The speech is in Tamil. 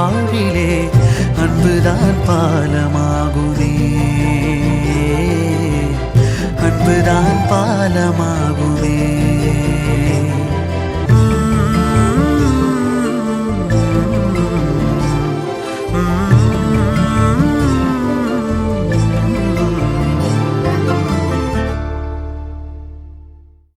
வாழ்விலே அன்புதான் பாலமாகுதே. அன்புதான் பாலமாகுதே.